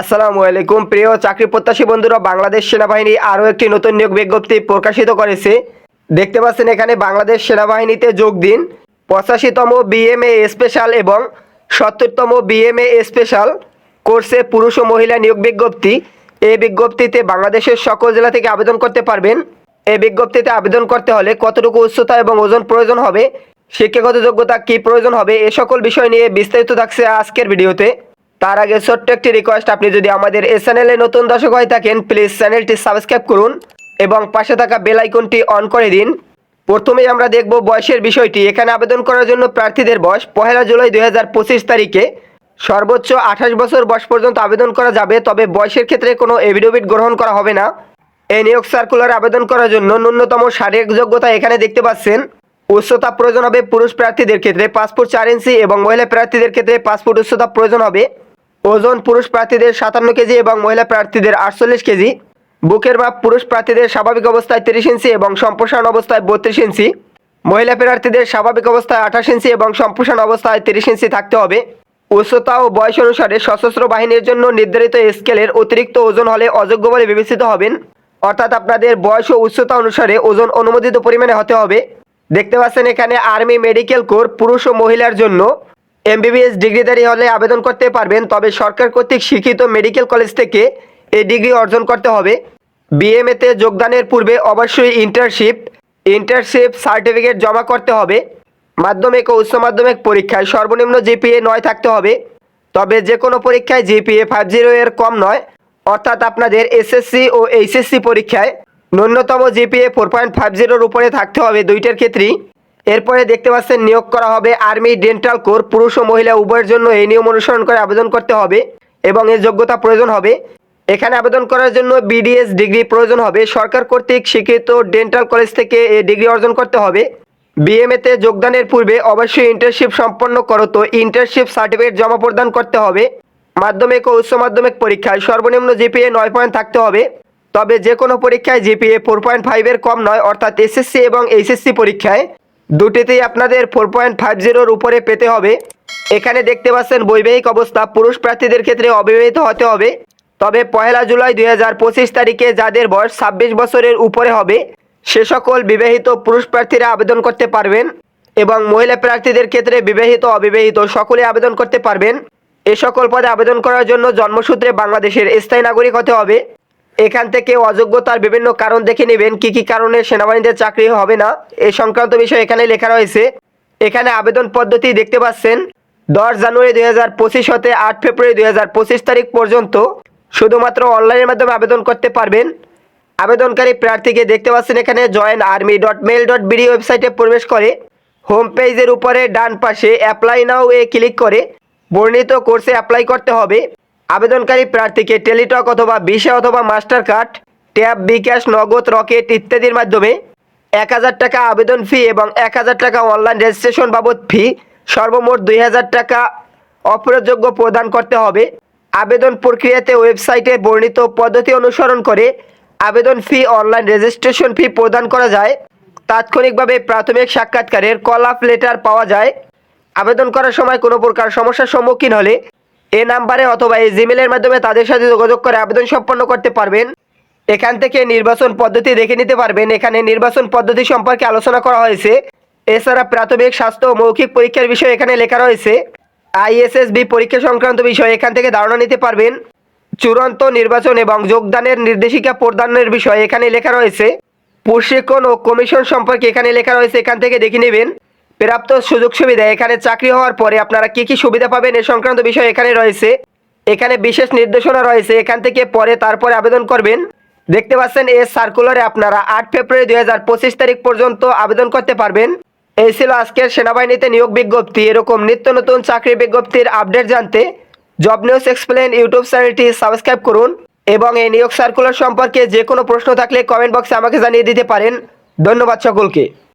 আসসালামু আলাইকুম। প্রিয় চাকরি প্রত্যাশী বন্ধুরা, বাংলাদেশ সেনাবাহিনী আরও একটি নতুন নিয়োগ বিজ্ঞপ্তি প্রকাশিত করেছে। দেখতে পাচ্ছেন এখানে বাংলাদেশ সেনাবাহিনীতে যোগ দিন। পঁচাশিতম বিএমএ স্পেশাল এবং সত্তরতম বিএমএ স্পেশাল কোর্সে পুরুষ ও মহিলা নিয়োগ বিজ্ঞপ্তি। এই বিজ্ঞপ্তিতে বাংলাদেশের সকল জেলা থেকে আবেদন করতে পারবেন। এই বিজ্ঞপ্তিতে আবেদন করতে হলে কতটুকু উচ্চতা এবং ওজন প্রয়োজন হবে, শিক্ষাগত যোগ্যতা কী প্রয়োজন হবে, এ সকল বিষয় নিয়ে বিস্তারিত থাকছে আজকের ভিডিওতে। তার আগে ছোট্ট একটি রিকোয়েস্ট আপনি যদি আমাদের এই চ্যানেলে নতুন দর্শক হয়ে থাকেন প্লিজ চ্যানেলটি সাবস্ক্রাইব করুন এবং পাশে থাকা বেল আইকনটি অন করে দিন। প্রথমেই আমরা দেখব বয়সের বিষয়টি। এখানে আবেদন করার জন্য প্রার্থীদের বয়স পহেলা জুলাই দু হাজার পঁচিশ তারিখে। সর্বোচ্চ আঠাশ বছর বয়স পর্যন্ত আবেদন করা যাবে, তবে বয়সের ক্ষেত্রে কোনো এভিডেভিট গ্রহণ করা হবে না। এই নিয়োগ সার্কুলার আবেদন করার জন্য ন্যূনতম শারীরিক যোগ্যতা এখানে দেখতে পাচ্ছেন। উচ্চতা প্রয়োজন হবে পুরুষ প্রার্থীদের ক্ষেত্রে পাসপোর্ট চার ইঞ্চি এবং মহিলা প্রার্থীদের ক্ষেত্রে পাসপোর্ট উচ্চতা প্রয়োজন হবে। ওজন পুরুষ প্রার্থীদের সাতান্ন কেজি এবং মহিলা প্রার্থীদের আটচল্লিশ কেজি। বুকের মাপ পুরুষ প্রার্থীদের স্বাভাবিক অবস্থায় তিরিশ ইঞ্চি এবং সম্প্রসারণ অবস্থায় বত্রিশ ইঞ্চি। মহিলা প্রার্থীদের স্বাভাবিক অবস্থায় আঠাশ ইঞ্চি এবং সম্প্রসারণ অবস্থায় তিরিশ ইঞ্চি থাকতে হবে। উচ্চতা ও বয়স অনুসারে সশস্ত্র বাহিনীর জন্য নির্ধারিত স্কেলের অতিরিক্ত ওজন হলে অযোগ্য বলে বিবেচিত হবেন। অর্থাৎ আপনাদের বয়স ও উচ্চতা অনুসারে ওজন অনুমোদিত পরিমাণে হতে হবে। দেখতে পাচ্ছেন এখানে আর্মি মেডিকেল কোর পুরুষ ও মহিলার জন্য এমবিবিএস ডিগ্রিধারী হলে আবেদন করতে পারবেন, তবে সরকার কর্তৃক স্বীকৃত মেডিকেল কলেজ থেকে এই ডিগ্রি অর্জন করতে হবে। বিএমএতে যোগদানের পূর্বে অবশ্যই ইন্টার্নশিপ ইন্টার্নশিপ সার্টিফিকেট জমা করতে হবে। মাধ্যমিক ও উচ্চ মাধ্যমিক পরীক্ষায় সর্বনিম্ন জিপিএ নয় থাকতে হবে। তবে যে কোনো পরীক্ষায় জিপিএ ফাইভ জিরো এর কম নয়। অর্থাৎ আপনাদের এসএসসি ও এইচএসসি পরীক্ষায় ন্যূনতম জিপিএ ফোর পয়েন্ট ফাইভ জিরোর উপরে থাকতে হবে দুইটার ক্ষেত্রেই। এরপরে দেখতে পাচ্ছেন নিয়োগ করা হবে আর্মি, ডেন্টাল কোর, পুরুষ ও মহিলা, উভয়ের জন্য এই নিয়ম অনুসরণ করে আবেদন করতে হবে এবং এর যোগ্যতা প্রয়োজন হবে। এখানে আবেদন করার জন্য বিডিএস ডিগ্রি প্রয়োজন হবে। সরকার কর্তৃক স্বীকৃত ডেন্টাল কলেজ থেকে এই ডিগ্রি অর্জন করতে হবে। বিএমএতে যোগদানের পূর্বে অবশ্যই ইন্টার্নশিপ সম্পন্ন করত ইন্টার্নশিপ সার্টিফিকেট জমা প্রদান করতে হবে। মাধ্যমিক ও উচ্চ মাধ্যমিক পরীক্ষায় সর্বনিম্ন জিপিএ নয় পয়েন্ট থাকতে হবে। তবে যে কোনো পরীক্ষায় জিপিএ ফোর পয়েন্ট ফাইভের কম নয়, অর্থাৎ এসএসসি এবং এইচএসসি পরীক্ষায়। দুটিতেই আপনাদের ফোর পয়েন্ট ফাইভ জিরোর উপরে পেতে হবে। এখানে দেখতে পাচ্ছেন বৈবাহিক অবস্থা, পুরুষ প্রার্থীদের ক্ষেত্রে অবিবাহিত হতে হবে। তবে পহেলা জুলাই দুই হাজার পঁচিশ তারিখে যাদের বয়স ছাব্বিশ বছরের উপরে হবে, সে সকল বিবাহিত পুরুষ প্রার্থীরা আবেদন করতে পারবেন এবং মহিলা প্রার্থীদের ক্ষেত্রে বিবাহিত, অবিবাহিত সকলে আবেদন করতে পারবেন। এ সকল পদে আবেদন করার জন্য জন্মসূত্রে বাংলাদেশের স্থায়ী নাগরিক হতে হবে। এখান থেকে অযোগ্যতার বিভিন্ন কারণ দেখে নেবেন, কি কি কারণে সেনাবাহিনীতে চাকরি হবে না, এ সংক্রান্ত বিষয় এখানে লেখা রয়েছে। এখানে আবেদন পদ্ধতি দেখতে পাচ্ছেন, দশ জানুয়ারি দুই হাজার পঁচিশ হতে আট ফেব্রুয়ারি দুই হাজার পঁচিশ তারিখ পর্যন্ত শুধুমাত্র অনলাইনের মাধ্যমে আবেদন করতে পারবেন। আবেদনকারী প্রার্থীকে দেখতে পাচ্ছেন এখানে join army dot mil dot BD ওয়েবসাইটে প্রবেশ করে, হোম পেজের উপরে ডান পাশে অ্যাপ্লাই নাও এ ক্লিক করে, বর্ণিত কোর্সে অ্যাপ্লাই করতে হবে। আবেদনকারী প্রার্থীকে টেলিটক অথবা ভিসা অথবা মাস্টার কার্ড ট্যাব, বিকাশ, নগদ, রকেট ইত্যাদির মাধ্যমে এক হাজার টাকা আবেদন ফি এবং এক হাজার টাকা অনলাইন রেজিস্ট্রেশন বাবদ ফি, সর্বমোট দুই হাজার টাকা অপ্রযোগ্য প্রদান করতে হবে। আবেদন প্রক্রিয়াতে ওয়েবসাইটে বর্ণিত পদ্ধতি অনুসরণ করে আবেদন ফি, অনলাইন রেজিস্ট্রেশন ফি প্রদান করা যায়। তাৎক্ষণিকভাবে প্রাথমিক সাক্ষাৎকারের কল আপ লেটার পাওয়া যায়। আবেদন করার সময় কোনো প্রকার সমস্যার সম্মুখীন হলে এ নাম্বারে অথবা এই জিমেলের মাধ্যমে তাদের সাথে যোগাযোগ করে আবেদন সম্পন্ন করতে পারবেন। এখান থেকে নির্বাচন পদ্ধতি দেখে নিতে পারবেন। এখানে নির্বাচন পদ্ধতি সম্পর্কে আলোচনা করা হয়েছে। এছাড়া প্রাথমিক স্বাস্থ্য ও মৌখিক পরীক্ষার বিষয় এখানে লেখা রয়েছে। আইএসএসবি পরীক্ষা সংক্রান্ত বিষয় এখান থেকে ধারণা নিতে পারবেন। চূড়ান্ত নির্বাচন এবং যোগদানের নির্দেশিকা প্রদানের বিষয় এখানে লেখা রয়েছে। প্রশিক্ষণ ও কমিশন সম্পর্কে এখানে লেখা রয়েছে। এখান থেকে দেখে নেবেন। প্রাপ্ত সুযোগ সুবিধা, এখানে চাকরি হওয়ার পরে আপনারা কি কি সুবিধা পাবেন এ সংক্রান্ত বিষয় এখানে রয়েছে। এখানে বিশেষ নির্দেশনা রয়েছে, এখান থেকে পরে তারপরে আবেদন করবেন। দেখতে পাচ্ছেন, এই সার্কুলারে আপনারা আট ফেব্রুয়ারি দুই হাজার পঁচিশ তারিখ পর্যন্ত আবেদন করতে পারবেন। এই ছিল আজকের সেনাবাহিনীতে নিয়োগ বিজ্ঞপ্তি। এরকম নিত্য নতুন চাকরি বিজ্ঞপ্তির আপডেট জানতে জব নিউজ এক্সপ্লেন ইউটিউব চ্যানেলটি সাবস্ক্রাইব করুন এবং এই নিয়োগ সার্কুলার সম্পর্কে যে কোনো প্রশ্ন থাকলে কমেন্ট বক্সে আমাকে জানিয়ে দিতে পারেন। ধন্যবাদ সকলকে।